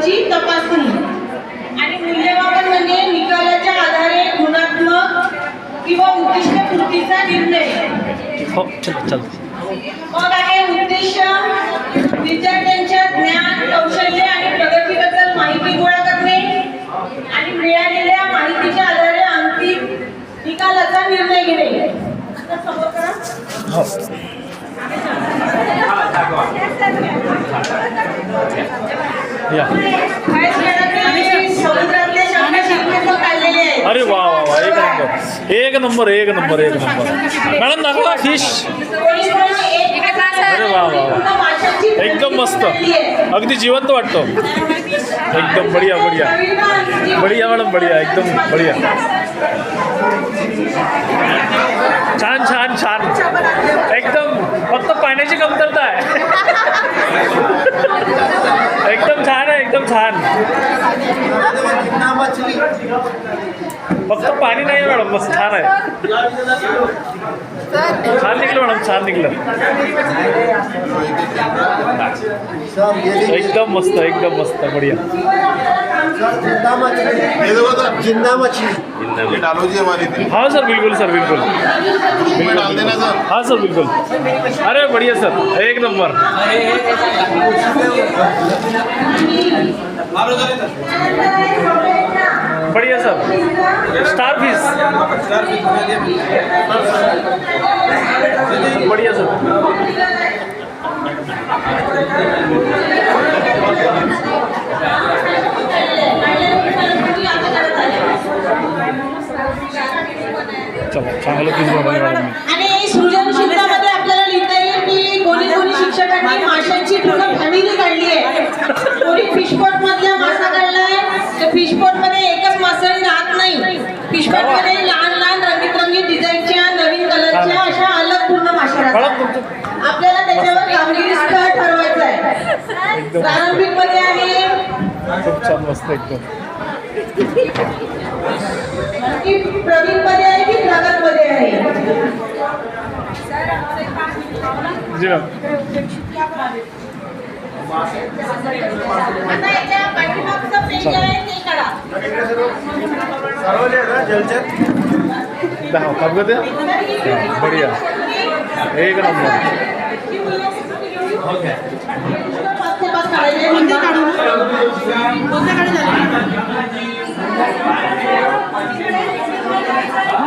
पद्धतीची तपासणी. आणि मूल्यमापन म्हणजे निकालाच्या आधारे गुणात्मक किंवा उद्दिष्ट पूर्तीचा निर्णय. हो मग आहे उद्देश विद्यार्थ्यांच्या ज्ञान कौशल्य आणि प्रगतीबद्दल माहिती गोळा करणे आणि मिळालेल्या माहितीच्या आधारे अंतिम निकालाचा निर्णय घेणे आता समोर करा. हो या. अरे वा वा वा एक नंबर. एक नंबर एक नंबर एक नंबर. मॅडम दाखवा फिश अरे वा वा वा. एकदम मस्त. अगदी जिवंत वाटतो. एकदम बढिया बढिया. बढिया मॅडम बढिया. एकदम बढिया. छान छान छान. एकदम फक्त पाण्याची कमतरता आहे. एकदम छान आहे एकदम छान. फक्त पाणी नाही मॅडम मस्त छान आहे. छान निघलं मॅडम छान निघलं. एकदम मस्त एकदम मस्त बढिया. ये सर जिंदा मछली ये डालो जी हमारी थी हाँ सर बिल्कुल सर बिल्कुल. ग्रुप डाल देना सर हाँ सर बिल्कुल. अरे बढ़िया सर. एक नंबर. बढ़िया सर. Star fish. बढ़िया सर. चलो चांगलं मॅडम आणि सृजनशीलतामध्ये आपल्याला लिहिता येईल की कोणी कोणी शिक्षकांनी माशांची पूर्ण फॅमिली काढली आहे. कोणी फिशपॉट मधला मासा काढलाय तर फिशपॉटमध्ये एकच मासळी राहत नाही. फिशपॉटमध्ये लहान लहान रंगीत रंगीत डिझाईनच्या नवीन कलरच्या अशा अलग पूर्ण माशा राहतात. आपल्याला त्याच्यावर कामगिरी स्थळ ठरवायचं आहे. प्रारंभिकमध्ये आहे. खूप छान मस्त एकदम. प्रवीणमध्ये आहे की प्रगत मध्ये आहे? जी मॅम आता याच्या पाठीमागचं पेज आहे ते काढा. दहा खाप द्या बढ़िया. एक नंबर.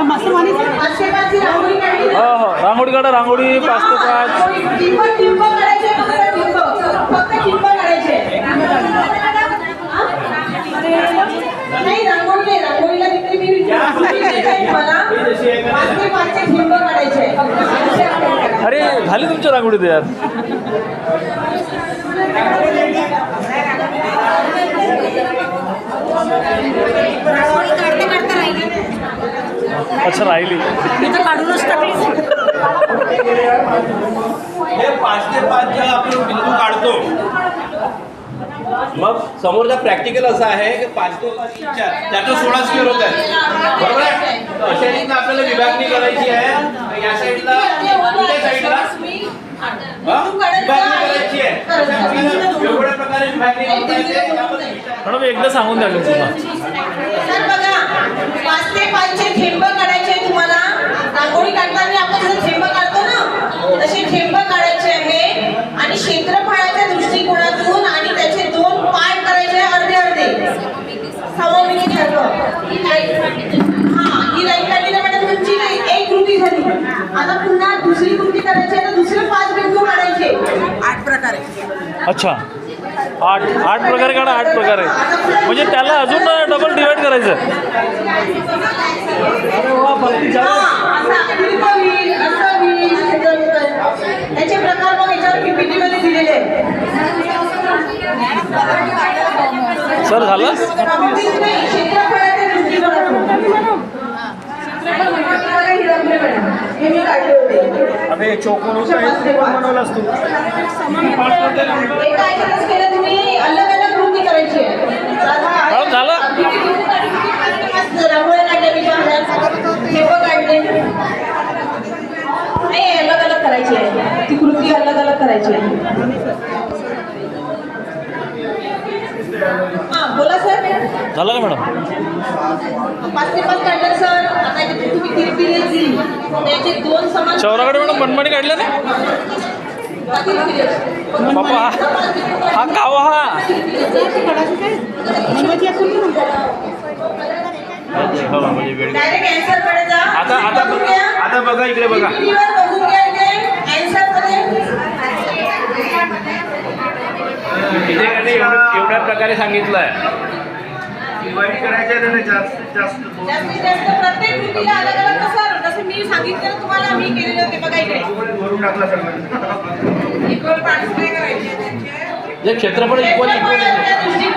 पाच ते पाच काढायचे पाचशे पाचची रांगोळी काढली ना? हो हो रांगोळी काढा रांगोळी पाच ते पाच रांगोळी टिंब टिंब काढायचे फक्त टिंब फक्त टिंब काढायचे हा? नाही रांगोळी नाही रांगोळीला अरे झाली तुमच्या रांगोळी तयार? काढते काढते राहिली अच्छा राहिली. मी काढूनच टाकली हे पाच ते पाच जेव्हा आपण बिंदू काढतो. मग समोरचा प्रॅक्टिकल असा आहे की पाच ते पाच इच्छा त्याचं सोळा स्क्वेअर होत आहे. बरोबर आहे? अशा रीतीनं आपल्याला विभागणी करायची आहे. या साईडला कुठल्या साईडला. मॅडम एकदा सांगून द्या बघा पाच ते पाचचे थेंब काढायचे तुम्हाला. रांगोळी काढताना आपण जसं थेंब काढतो ना तसे थेंब काढायचे आहे आणि क्षेत्रफळाच्या दृष्टिकोनातून आणि त्याचे दोन पार्ट करायचे अर्धे अर्धे सममिती सारखं ही लाईन हा ही लाईन काढली ना मॅडम तुमची नाही एक कृती झाली आता पुन्हा दुसरी कृती करायची आहे तर दुसरे पाच बिंदू काढायचे. आठ प्रकारे. अच्छा. आठ आठ प्रकारे काढा आठ प्रकारे. म्हणजे त्याला अजून डबल डिवाइड करायचं. प्रकार मग याच्यावर मध्ये दिलेले आहेत. सर झालं Counting नाही, क्षेत्रफळाच्या दृष्टिकोनातून. बघा ही रंगले मॅडम. हे मी काढले होते. अरे चोकोन पाच ते पाच. बनवलास तू एका याच्यातच केलं तुम्ही अलग अलग कृती करायची आहे. झालं? रांगोळ्या काढल्या मी काढले नाही अलग अलग करायची आहे ती कृती अलग अलग करायची आहे झालं का मॅडम पाच ते पाच काढलं सर आता इथे तुम्ही किरकिरी दिली त्याचे दोन समान चौराकडे मॅडम मनमानी काढल्या ना बापा हा कावा हा. आता आता. आता बघा इकडे बघा. एवढ्या प्रकारे सांगितलं आहे डिवाइड करायचे आहे ना जास्त जास्त जास्तीत जास्त प्रत्येक कृतीला अलग अलग कसं जसं मी सांगितलं ना तुम्हाला मी केलेले होते बघा इकडे. भरून टाकला सगळं. इक्वल पार्ट्स काय करायचे जे क्षेत्रफळ इक्वल इक्वल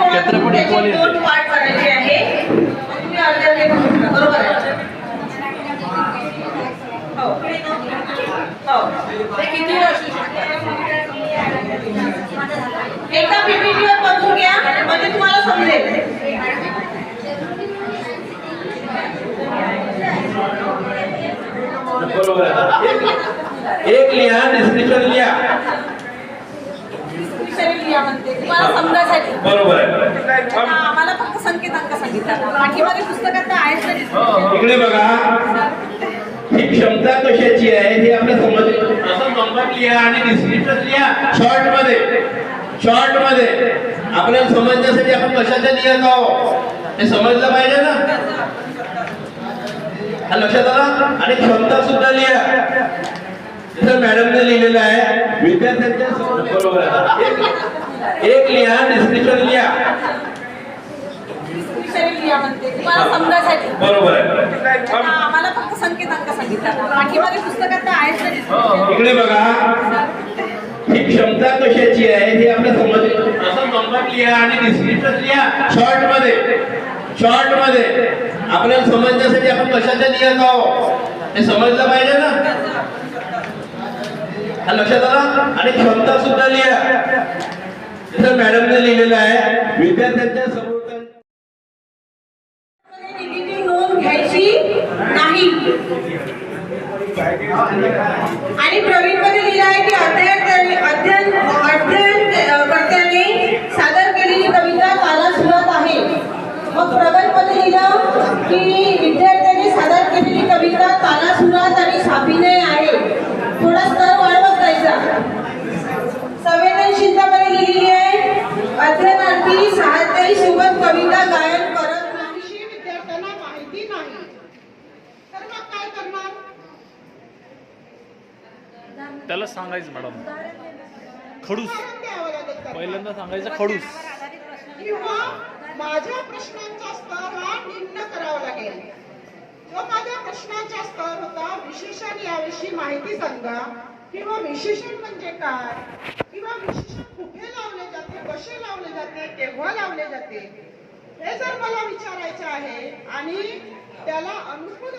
क्षेत्रफळ इक्वल दोन पार्ट करायचे आहे. तुम्ही अर्ध्या. बरोबर हो. हो. ते किती असू शकतात? एकदा PPT वर बघून घ्या. म्हणजे तुम्हाला समजेल. बरोबर. आहे. एक- लिहा डिस्क्रिप्शन लिहा. बरोबर आहे हा, आम्हाला फक्त संकेतांक सांगितला. आहेच ना इकडे बघा. ही क्षमता कशाची आहे हे आपल्या समज असं नंबर लिहा आणि डिस्क्रिप्शन लिहा. शॉर्टमध्ये. शॉर्टमध्ये. आपल्याला समजण्यासाठी आपण कशाच्या लिहित आहोत? हे समजलं पाहिजे ना? हा लक्षात आला आणि क्षमता सुद्धा लिहा. जसं मॅडमने लिहिलेलं आहे विद्यार्थ्यांच्या बरोबर एक- लिहा बरोबर आहे. इकडे बघा. ही क्षमता कशाची आहे हे आपल्या समज असं नंबर लिहा आणि डिस्क्रिप्शन लिहा. शॉर्टमध्ये. शॉर्टमध्ये. आपल्याला समजण्यासाठी आपण कशाच्या नियत आहोत? हे समजलं पाहिजे ना? लक्षात आला? आणि क्षमता सुद्धा लिहा. जसं मॅडमने लिहिलेलं आहे विद्यार्थ्यांच्या समोर नोंद घ्यायची नाही. आणि प्रवीणमध्ये लिहिलं आहे की अध्ययन अध्ययन अध्ययन अ, कर्त्याने सादर केलेली कविता काला सुरत आहे मग प्रगत मध्ये लिहिलं की विद्यार्थ्यांनी सादर केलेली कविता काला सुरात आणि साभिनय आहे. थोडा स्तर वाढवत जायचा. संवेदनशीलतामध्ये लिहिलेली आहे अध्ययनार्थी साहित्याही सोबत कविता गायन करत नाही विषयी विद्यार्थ्यांना माहिती नाही. तर मग काय करणार? त्याला सांगायचं मॅडम. खडूस. पहिल्यांदा सांगायचं खडूस. माझ्या प्रश्नांचा स्तर हा निम्न करावा लागेल. जो माझ्या प्रश्नांचा स्तर होता विशेषण याविषयी माहिती सांगा. किंवा विशेषण म्हणजे काय? किंवा विशेषण कुठे लावले जाते कसे लावले जाते केव्हा लावले जाते? हे जर मला विचारायचे आहे आणि त्याला अनुकूल